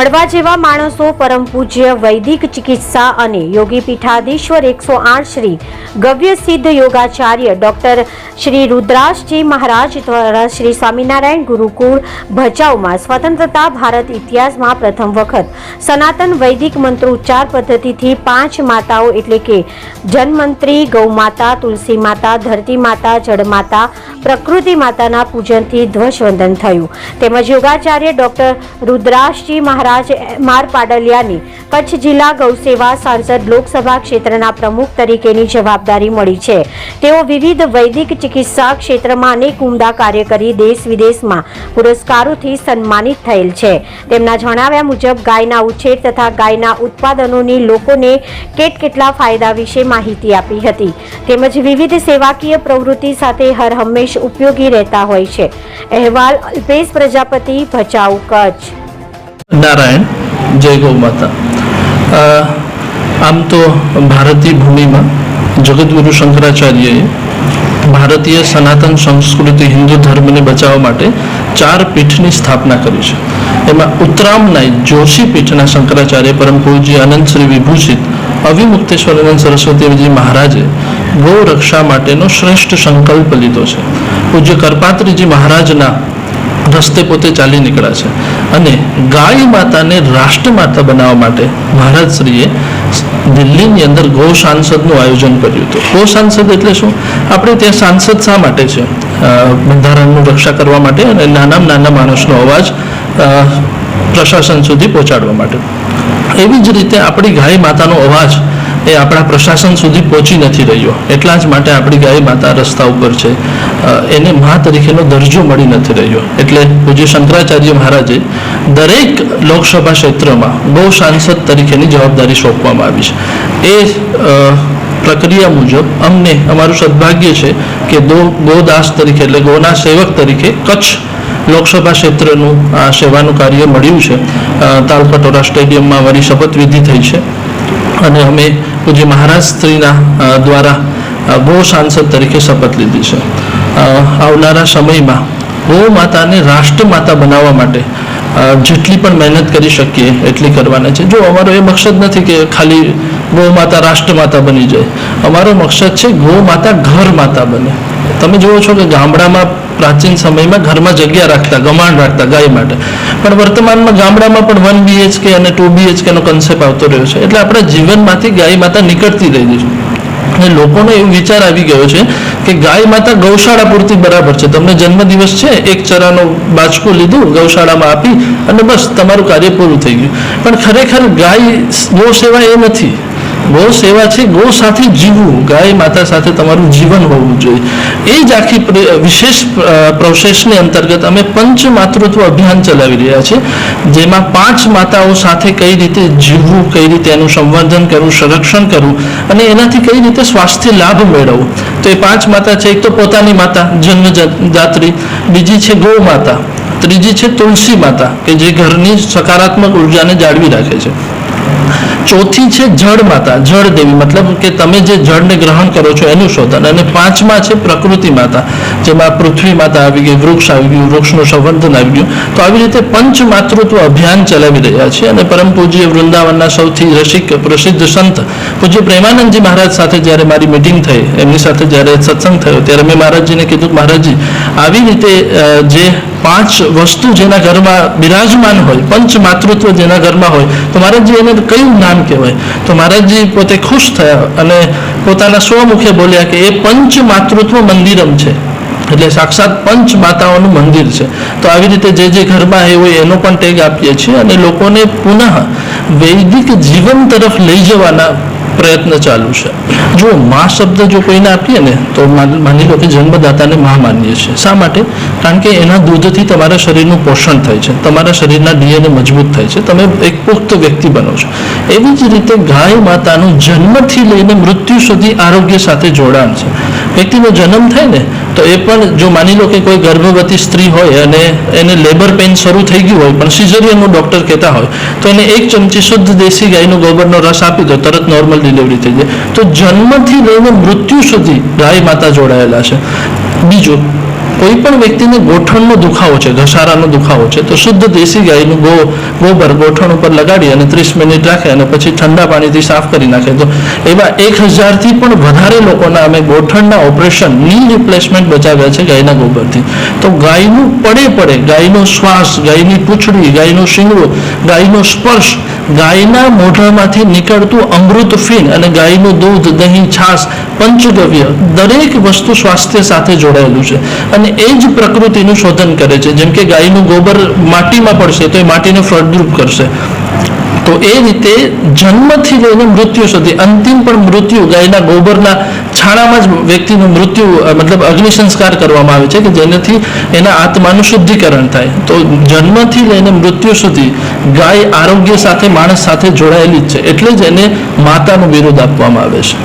મળવા જેવા માણસો પરમ પૂજ્ય વૈદિક ચિકિત્સા અને યોગી પીઠાધીશ્વર એકસો આઠ શ્રી ગવ્ય સિદ્ધ યોગાચાર્ય ડોક્ટર શ્રી રુદ્રાસજી મહારાજ દ્વારા શ્રી સ્વામિનારાયણ ગુરુકુળ ભચાઉમાં સ્વતંત્રતા ભારત ઇતિહાસમાં પ્રથમ વખત સનાતન વૈદિક મંત્રોચ્ચાર પદ્ધતિથી પાંચ માતાઓ એટલે કે જન્મંત્રી, ગૌમાતા, તુલસી માતા, ધરતી માતા જળમાતા પ્રકૃતિ માતાના પૂજનથી ધ્વજવંદન થયું. તેમજ યોગાચાર્ય ડોક્ટર રુદ્રાસજી મહારાજ માર પાડલિયાની કચ્છ જિલ્લા ગૌસેવા સાંસદ લોકસભા ક્ષેત્રના પ્રમુખ તરીકેની જવાબદારી મળી છે. તેઓ વિવિધ વૈદિક ચિકિત્સા ક્ષેત્રમાં અનેક ઉમદા કાર્ય કરી દેશ વિદેશમાં પુરસ્કારોથી સન્માનિત થયેલ છે. તેમના જણાવ્યા મુજબ, ગાયના ઉછેર તથા ગાયના ઉત્પાદનોની લોકોને કેટ કેટલા ફાયદા વિશે માહિતી આપી હતી. તેમજ વિવિધ સેવાકીય પ્રવૃત્તિ સાથે હર હંમેશ ઉપયોગી રહેતા હોય છે. અહેવાલ અલ્પેશ પ્રજાપતિ, ભચાઉ કચ્છ. નારાયણ, જય ગૌ માતા. આમ તો ભારતીય ભૂમિમાં જગતગુરુ શંકરાચાર્યએ ભારતીય સનાતન સંસ્કૃતિ હિન્દુ ધર્મને બચાવવા માટે ચાર પીઠની સ્થાપના કરી છે. એમાં ઉત્તરામનાય જોશી પીઠના શંકરાચાર્ય પરમ પૂજ્ય અનંત શ્રી વિભૂષિત, અવિમુક્તેશ્વરાનંદ સરસ્વતીજી મહારાજે ગૌ રક્ષા માટેનો શ્રેષ્ઠ સંકલ્પ લીધો છે. પૂજ્ય કરપાત્રીજી મહારાજના રસ્તે પોતે ચાલી નીકળ્યા છે. અને ગાય માતાને રાષ્ટ્રમાતા બનાવવા માટે મહારાજશ્રીએ દિલ્હીની અંદર ગૌ સાંસદનું આયોજન કર્યું હતું. ગૌ સાંસદ એટલે શું? આપણે ત્યાં સાંસદ શા માટે છે? બંધારણનું રક્ષા કરવા માટે અને નાના નાના માણસનો અવાજ પ્રશાસન સુધી પહોંચાડવા માટે. એવી જ રીતે આપણી ગાય માતાનો અવાજ એ આપણા પ્રશાસન સુધી પહોંચી નથી રહ્યો. એટલા જ માટે આપણી ગાય માતા રસ્તા ઉપર છે. એને મા તરીકેનો દરજ્જો મળી નથી રહ્યો. એટલે પૂજ્ય શંકરાચાર્ય મહારાજે દરેક લોકસભા ક્ષેત્રમાં બહુ સાંસદ તરીકેની જવાબદારી સોંપવામાં આવી છે. એ પ્રક્રિયા મુજબ અમને અમારું સદભાગ્ય છે કે દો ગોદાસ તરીકે એટલે ગોના સેવક તરીકે કચ્છ લોકસભા ક્ષેત્રનું આ સેવાનું કાર્ય મળ્યું છે. તાલકટોરા સ્ટેડિયમમાં અમારી શપથવિધિ થઈ છે. અને અમે પૂજ્ય મહારાજ સ્ત્રીના દ્વારા અ, સાંસદ તરીકે શપથ લીધી છે. આવનારા સમયમાં ગૌ માતાને રાષ્ટ્રમાતા બનાવવા માટે જેટલી પણ મહેનત કરી શકીએ એટલી કરવાના છે. જો અમારો એ મકસદ નથી કે ખાલી ગૌ માતા રાષ્ટ્રમાતા બની જાય અમારો મકસદ છે ગૌ માતા ઘર માતા બને. તમે જુઓ છો કે ગામડામાં પ્રાચીન સમયમાં ઘરમાં જગ્યા રાખતા, ગમાણ રાખતા ગાય માટે. પણ વર્તમાનમાં ગામડામાં પણ વન બીએચકે અને ટુ બીએચકેનો કન્સેપ્ટ આવતો રહ્યો છે. એટલે આપણા જીવનમાંથી ગાય માતા નીકળતી રહી છે. અને લોકોનો એવો વિચાર આવી ગયો છે કે ગાય માતા ગૌશાળા પૂરતી બરાબર છે. તમને જન્મદિવસ છે, એક ચરાનો બાચકો લીધું, ગૌશાળામાં આપી, અને બસ, તમારું કાર્ય પૂરું થઈ ગયું. પણ ખરેખર ગાય ગૌ સેવા એ નથી. ગૌ સેવા છે ગૌ સાથે જીવવું, ગાય માતા સાથે તમારું જીવન હોવું જોઈએ. એ જ આખી વિશેષ પ્રોસેસની અંતર્ગત અમે પંચ માતૃત્વ અભિયાન ચલાવી રહ્યા છીએ, જેમાં પાંચ માતાઓ સાથે કઈ રીતે જીવવું, કઈ રીતે એનું સંવર્ધન કરવું, સંરક્ષણ કરવું અને એનાથી કઈ રીતે સ્વાસ્થ્ય લાભ મેળવવો. તો એ પાંચ માતા છે, એક તો પોતાની માતા જન્મદાત્રી બીજી છે ગૌ માતા, ત્રીજી છે તુલસી માતા, કે જે ઘરની સકારાત્મક ઉર્જાને જાળવી રાખે છે. ચોથી છે જળ માતા, જળ દેવી. મતલબ કે તમે જે જળને ગ્રહણ કરો છો એનું શોધન. અને પાંચમા છે પ્રકૃતિ માતા. જેમાં પૃથ્વી માતા આવી ગઈ, વૃક્ષ આવી ગયું, વૃક્ષનું સંવર્ધન આવી ગયું. તો આવી રીતે પંચ માતૃત્વ અભિયાન ચલાવી રહ્યા છે અને પરમ પૂજ્ય વૃંદાવનના સૌથી રસિક પ્રસિદ્ધ સંત પૂજ્ય પ્રેમાનંદજી મહારાજ સાથે જ્યારે મારી મિટિંગ થઈ, એમની સાથે જ્યારે સત્સંગ થયો, ત્યારે મેં મહારાજજીને કીધું મહારાજજી, આવી રીતે જે પાંચ વસ્તુ જેના ઘરમાં બિરાજમાન હોય પંચ માતૃત્વ જેના ઘરમાં હોય, તો મહારાજજી એને કયું નામ કહેવાય? તો મહારાજજી પોતે ખુશ થયા અને પોતાના સ્વમુખે બોલ્યા કે એ પંચ માતૃત્વ મંદિરમ છે. એટલે સાક્ષાત પંચ માતાઓનું મંદિર છે. તો આવી રીતે જે જે ઘરમાં એ હોય એનો પણ ટેગ આપીએ છીએ અને લોકોને પુનઃ વૈદિક જીવન તરફ લઈ જવાના પ્રયત્ન ચાલુ છે. જો મા શબ્દ જો કોઈને આપીએ ને, તો માની લો કે જન્મદાતાને મા માનીએ છીએ. શા માટે? કારણ કે એના દૂધથી તમારા શરીરનું પોષણ થાય છે, તમારા શરીરના ડીએનએ મજબૂત થાય છે, તમે એક પુખ્ત વ્યક્તિ બનો છો. એવી જ રીતે ગાય માતાનું જન્મથી લઈને મૃત્યુ સુધી આરોગ્ય સાથે જોડાણ છે. વ્યક્તિનો જન્મ થાય ને, તો એ પણ જો માની લો કે કોઈ ગર્ભવતી સ્ત્રી હોય અને એને લેબર પેઇન શરૂ થઈ ગયું હોય, પણ સિઝરિયનનું ડૉક્ટર કહેતા હોય, તો એને એક ચમચી શુદ્ધ દેશી ગાયનો ગોબરનો રસ આપી દો, તરત નોર્મલ ડિલિવરી થઈ જાય. તો જન્મથી લઈને મૃત્યુ સુધી ગાય માતા જોડાયેલા છે. બીજું કોઈ પણ વ્યક્તિને ગોઠણનો દુખાવો છે, ઘસારાનો દુખાવો છે, તો શુદ્ધ દેશી ગાયનું ગો, ગોબર ગોઠણ ઉપર લગાડી અને ત્રીસ મિનિટ રાખે અને પછી ઠંડા પાણીથી સાફ કરી નાખે. તો એવા એક હજારથી પણ વધારે લોકોના અમે ગોઠણના ઓપરેશનની રિપ્લેસમેન્ટ બચાવ્યા છે ગાયના ગોબરથી. તો ગાયનું પડે પડે, ગાયનો શ્વાસ, ગાયની પૂંછડી, ગાયનું શિંગડું, ગાયનો સ્પર્શ ગાયના મોઢામાંથી નીકળતું અમૃત ફીણ અને ગાયનું દૂધ, દહીં, છાશ, પંચગવ્ય દરેક વસ્તુ સ્વાસ્થ્ય સાથે જોડાયેલું છે. અને એ જ પ્રકૃતિનું શોધન કરે છે. જેમ કે ગાયનું ગોબર માટીમાં પડશે તો એ માટીને ફળદ્રુપ કરશે. તો એ રીતે જન્મથી લઈને મૃત્યુ સુધી, અંતિમ પણ મૃત્યુ, ગાયના ગોબરના છાણામાં જ વ્યક્તિનું મૃત્યુ મતલબ અગ્નિ સંસ્કાર કરવામાં આવે છે કે જેનાથી એના આત્માનું શુદ્ધિકરણ થાય. તો જન્મથી લઈને મૃત્યુ સુધી ગાય આરોગ્ય સાથે, માણસ સાથે જોડાયેલી જ છે. એટલે જ એને માતાનું બિરુદ આપવામાં આવે છે.